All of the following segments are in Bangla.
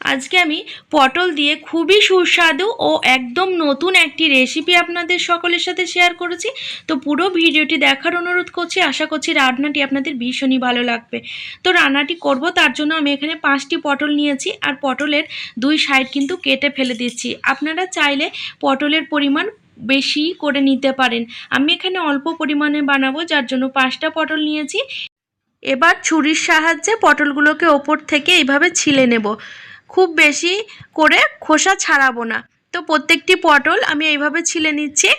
আজকে আমি পটল দিয়ে খুবই সুস্বাদু ও একদম নতুন একটি রেসিপি আপনাদের সকলের সাথে শেয়ার করেছি। তো পুরো ভিডিওটি দেখার অনুরোধ করছি, আশা করছি রান্নাটি আপনাদের ভীষণই ভালো লাগবে। তো রান্নাটি করব, তার জন্য আমি এখানে পাঁচটি পটল নিয়েছি আর পটলের দুই সাইড কিন্তু কেটে ফেলে দিচ্ছি। আপনারা চাইলে পটলের পরিমাণ বেশি করে নিতে পারেন। আমি এখানে অল্প পরিমাণে বানাবো, যার জন্য পাঁচটা পটল নিয়েছি। এবার ছুরির সাহায্যে পটলগুলোকে ওপর থেকে এইভাবে ছিলে নেব। খুব বেশি করে খোসা ছাড়াবো না। তো প্রত্যেকটি পটল আমি এইভাবে ছিলে নিচ্ছি।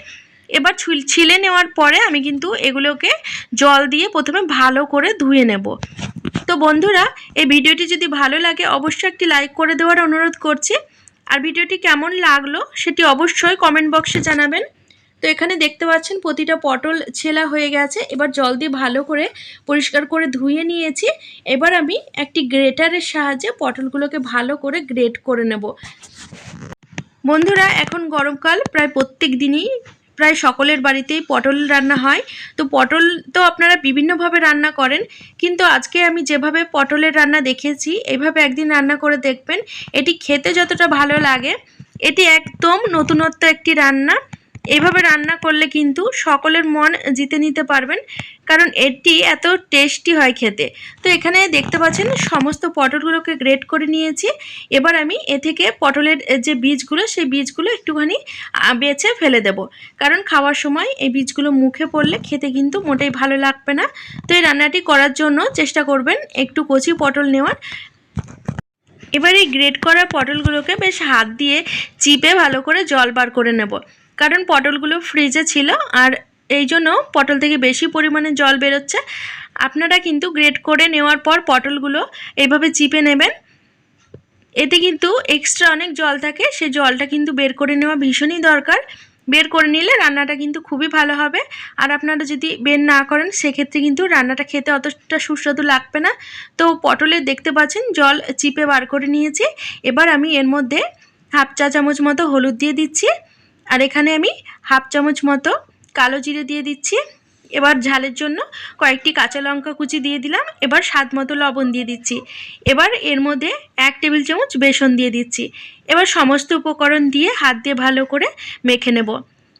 এবার ছিলে নেওয়ার পরে আমি কিন্তু এগুলোকে জল দিয়ে প্রথমে ভালো করে ধুয়ে নেব। তো বন্ধুরা, এই ভিডিওটি যদি ভালো লাগে, অবশ্যই একটি লাইক করে দেওয়ার অনুরোধ করছি। আর ভিডিওটি কেমন লাগল, সেটি অবশ্যই কমেন্ট বক্সে জানাবেন। তো এখানে দেখতে পাচ্ছেন প্রতিটা পটল ছেলা হয়ে গেছে। এবার জল দিয়ে ভালো করে পরিষ্কার করে ধুয়ে নিয়েছি। এবার আমি একটি গ্রেটারের সাহায্যে পটলগুলোকে ভালো করে গ্রেট করে নেব। বন্ধুরা, এখন গরমকাল, প্রায় প্রত্যেক দিনই, প্রায় সকলের বাড়িতেই পটল রান্না হয়। তো পটল তো আপনারা বিভিন্নভাবে রান্না করেন, কিন্তু আজকে আমি যেভাবে পটলের রান্না দেখেছি এইভাবে একদিন রান্না করে দেখবেন, এটি খেতে যতটা ভালো লাগে, এটি একদম নতুনত্ব একটি রান্না। এইভাবে রান্না করলে কিন্তু সকলের মন জিতে নিতে পারবেন, কারণ এটি এত টেস্টি হয় খেতে। তো এখানে দেখতে পাচ্ছেন সমস্ত পটলগুলোকে গ্রেট করে নিয়েছি। এবার আমি এ থেকে পটলের যে বীজগুলো, সেই বীজগুলো একটুখানি বেছে ফেলে দেব। কারণ খাওয়ার সময় এই বীজগুলো মুখে পড়লে খেতে কিন্তু মোটেই ভালো লাগবে না। তো এই রান্নাটি করার জন্য চেষ্টা করবেন একটু কচি পটল নেওয়ার। এবার এই গ্রেট করা পটলগুলোকে বেশ হাত দিয়ে চিপে ভালো করে জল বার করে নেব। কারণ পটলগুলো ফ্রিজে ছিল আর এই জন্য পটল থেকে বেশি পরিমাণে জল বেরোচ্ছে। আপনারা কিন্তু গ্রেট করে নেওয়ার পর পটলগুলো এইভাবে চিপে নেবেন। এতে কিন্তু এক্সট্রা অনেক জল থাকে, সে জলটা কিন্তু বের করে নেওয়া ভীষণই দরকার। বের করে নিলে রান্নাটা কিন্তু খুবই ভালো হবে। আর আপনারা যদি বের না করেন, সেক্ষেত্রে কিন্তু রান্নাটা খেতে অতটা সুস্বাদু লাগবে না। তো পটলের দেখতে পাচ্ছেন, জল চিপে বার করে নিয়েছি। এবার আমি এর মধ্যে হাফ চা চামচ মতো হলুদ দিয়ে দিচ্ছি। আর এখানে আমি হাফ চামচ মতো কালো জিরে দিয়ে দিচ্ছি। এবার ঝালের জন্য কয়েকটি কাঁচা লঙ্কা কুচি দিয়ে দিলাম। এবার স্বাদ মতো লবণ দিয়ে দিচ্ছি। এবার এর মধ্যে এক টেবিল চামচ বেসন দিয়ে দিচ্ছি। এবার সমস্ত উপকরণ দিয়ে হাত দিয়ে ভালো করে মেখে নেব।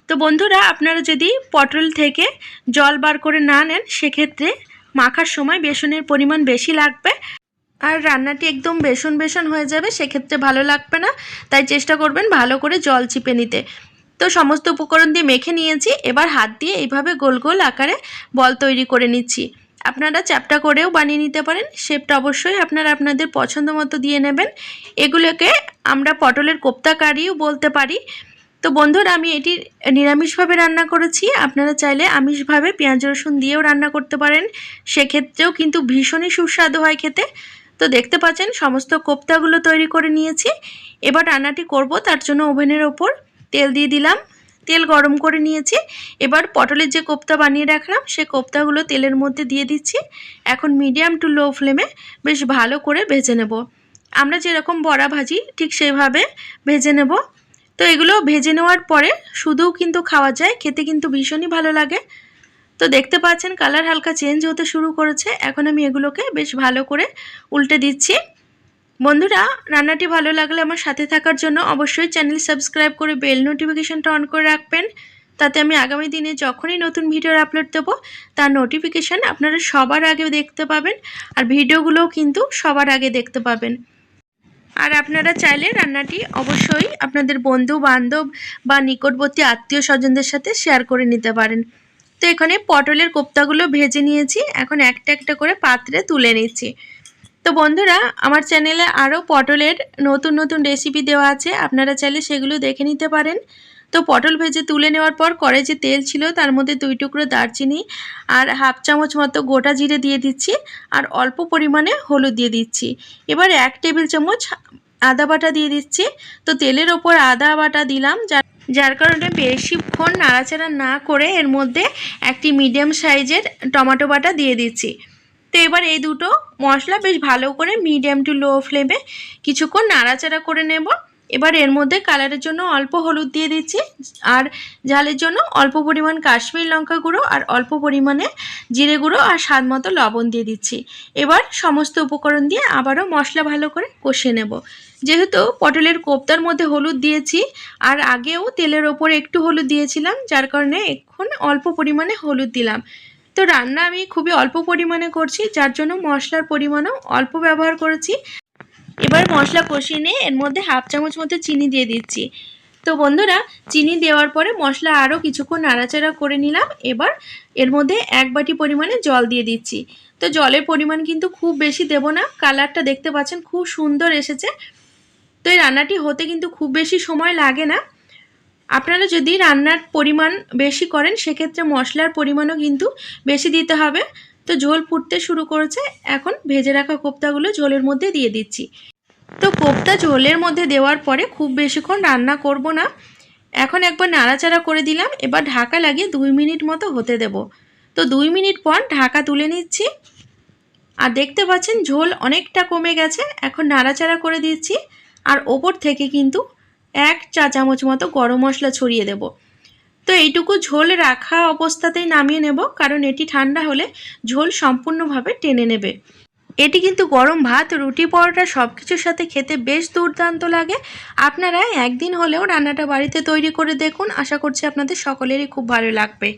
তো বন্ধুরা, আপনারা যদি পটল থেকে জল বার করে না নেন, সেক্ষেত্রে মাখার সময় বেসনের পরিমাণ বেশি লাগবে। আর রান্নাটি একদম বেসন বেসন হয়ে যাবে, সেক্ষেত্রে ভালো লাগবে না। তাই চেষ্টা করবেন ভালো করে জল চিপে নিতে। তো সমস্ত উপকরণ দিয়ে মেখে নিয়েছি। এবার হাত দিয়ে এইভাবে গোল গোল আকারে বল তৈরি করে নিচ্ছি। আপনারা চ্যাপটা করেও বানিয়ে নিতে পারেন। শেপটা অবশ্যই আপনারা আপনাদের পছন্দ মতো দিয়ে নেবেন। এগুলোকে আমরা পটলের কোপ্তা কারিও বলতে পারি। তো বন্ধুরা, আমি এটি নিরামিষভাবে রান্না করেছি। আপনারা চাইলে আমিষভাবে পেঁয়াজ, রসুন দিয়েও রান্না করতে পারেন। সেক্ষেত্রেও কিন্তু ভীষণই সুস্বাদু হয় খেতে। তো দেখতে পাচ্ছেন, সমস্ত কোপ্তাগুলো তৈরি করে নিয়েছি। এবার রান্নাটি করব তার জন্য ওভেনের ওপর। তেল দিয়ে দিলাম। তেল গরম করে নিয়েছি। এবার পটলের যে কোপ্তা বানিয়ে রাখলাম, সে কোপ্তাগুলো তেলের মধ্যে দিয়ে দিচ্ছি। এখন মিডিয়াম টু লো ফ্লেমে বেশ ভালো করে ভেজে নেব। আমরা যেরকম বড়া ভাজি, ঠিক সেভাবে ভেজে নেব। তো এগুলো ভেজে নেওয়ার পরে শুধুও কিন্তু খাওয়া যায়, খেতে কিন্তু ভীষণই ভালো লাগে। তো দেখতে পাচ্ছেন কালার হালকা চেঞ্জ হতে শুরু করেছে। এখন আমি এগুলোকে বেশ ভালো করে উল্টে দিচ্ছি। বন্ধুরা, রান্নাটি ভালো লাগলে আমার সাথে থাকার জন্য অবশ্যই চ্যানেল সাবস্ক্রাইব করে বেল নোটিফিকেশনটা অন করে রাখবেন। তাতে আমি আগামী দিনে যখনই নতুন ভিডিওর আপলোড দেবো, তার নোটিফিকেশান আপনারা সবার আগে দেখতে পাবেন আর ভিডিওগুলোও কিন্তু সবার আগে দেখতে পাবেন। আর আপনারা চাইলে রান্নাটি অবশ্যই আপনাদের বন্ধু, বান্ধব বা নিকটবর্তী আত্মীয় স্বজনদের সাথে শেয়ার করে নিতে পারেন। তো এখানে পটলের কোপ্তাগুলো ভেজে নিয়েছি, এখন একটা একটা করে পাত্রে তুলে নিচ্ছি। তো বন্ধুরা, আমার চ্যানেলে আরও পটলের নতুন নতুন রেসিপি দেওয়া আছে। আপনারা চাইলে সেগুলো দেখে নিতে পারেন। তো পটল ভেজে তুলে নেওয়ার পর কড়াই যে তেল ছিল, তার মধ্যে দুই টুকরো দারচিনি আর হাফ চামচ মতো গোটা জিরে দিয়ে দিচ্ছি আর অল্প পরিমাণে হলুদ দিয়ে দিচ্ছি। এবার এক টেবিল চামচ আদা বাটা দিয়ে দিচ্ছি। তো তেলের ওপর আদা বাটা দিলাম, যার যার কারণে বেশিক্ষণ নাড়াচাড়া না করে এর মধ্যে একটি মিডিয়াম সাইজের টমেটো বাটা দিয়ে দিচ্ছি। তো এবার এই দুটো মশলা বেশ ভালো করে মিডিয়াম টু লো ফ্লেমে কিছুক্ষণ নাড়াচাড়া করে নেব। এবার এর মধ্যে কালারের জন্য অল্প হলুদ দিয়ে দিচ্ছি আর ঝালের জন্য অল্প পরিমাণ কাশ্মীর লঙ্কা গুঁড়ো আর অল্প পরিমাণে জিরে গুঁড়ো আর স্বাদ মতো লবণ দিয়ে দিচ্ছি। এবার সমস্ত উপকরণ দিয়ে আবারও মশলা ভালো করে কষিয়ে নেব। যেহেতু পটলের কোপ্তার মধ্যে হলুদ দিয়েছি আর আগেও তেলের ওপর একটু হলুদ দিয়েছিলাম, যার কারণে এখন অল্প পরিমাণে হলুদ দিলাম। তো রান্না আমি খুবই অল্প পরিমাণে করছি, যার জন্য মশলার পরিমাণও অল্প ব্যবহার করেছি। এবার মশলা কষিয়ে নিয়ে এর মধ্যে হাফ চামচ মতো চিনি দিয়ে দিচ্ছি। তো বন্ধুরা, চিনি দেওয়ার পরে মশলা আরও কিছুক্ষণ নাড়াচাড়া করে নিলাম। এবার এর মধ্যে এক বাটি পরিমাণে জল দিয়ে দিচ্ছি। তো জলের পরিমাণ কিন্তু খুব বেশি দেব না, কালারটা দেখতে পাচ্ছেন খুব সুন্দর এসেছে। তো এই রান্নাটি হতে কিন্তু খুব বেশি সময় লাগে না। আপনারা যদি রান্নার পরিমাণ বেশি করেন, সেক্ষেত্রে মশলার পরিমাণও কিন্তু বেশি দিতে হবে। তো ঝোল ফুটতে শুরু করেছে। এখন ভেজে রাখা কোপ্তাগুলো ঝোলের মধ্যে দিয়ে দিচ্ছি। তো কোপ্তা ঝোলের মধ্যে দেওয়ার পরে খুব বেশিক্ষণ রান্না করব না। এখন একবার নাড়াচাড়া করে দিলাম। এবার ঢাকা লাগিয়ে দুই মিনিট মতো হতে দেব। তো দুই মিনিট পর ঢাকা তুলে নিচ্ছি। আর দেখতে পাচ্ছেন ঝোল অনেকটা কমে গেছে। এখন নাড়াচাড়া করে দিচ্ছি। আর ওপর থেকে কিন্তু এক চা চামচ মতো গরম মশলা ছড়িয়ে দেব। তো এইটুকু ঝোল রাখা অবস্থাতেই নামিয়ে নেব, কারণ এটি ঠান্ডা হলে ঝোল সম্পূর্ণভাবে টেনে নেবে। এটি কিন্তু গরম ভাত, রুটি, পরোটা সব কিছুর সাথে খেতে বেশ দুর্দান্ত লাগে। আপনারা একদিন হলেও রান্নাটা বাড়িতে তৈরি করে দেখুন। আশা করছি আপনাদের সকলেরই খুব ভালো লাগবে।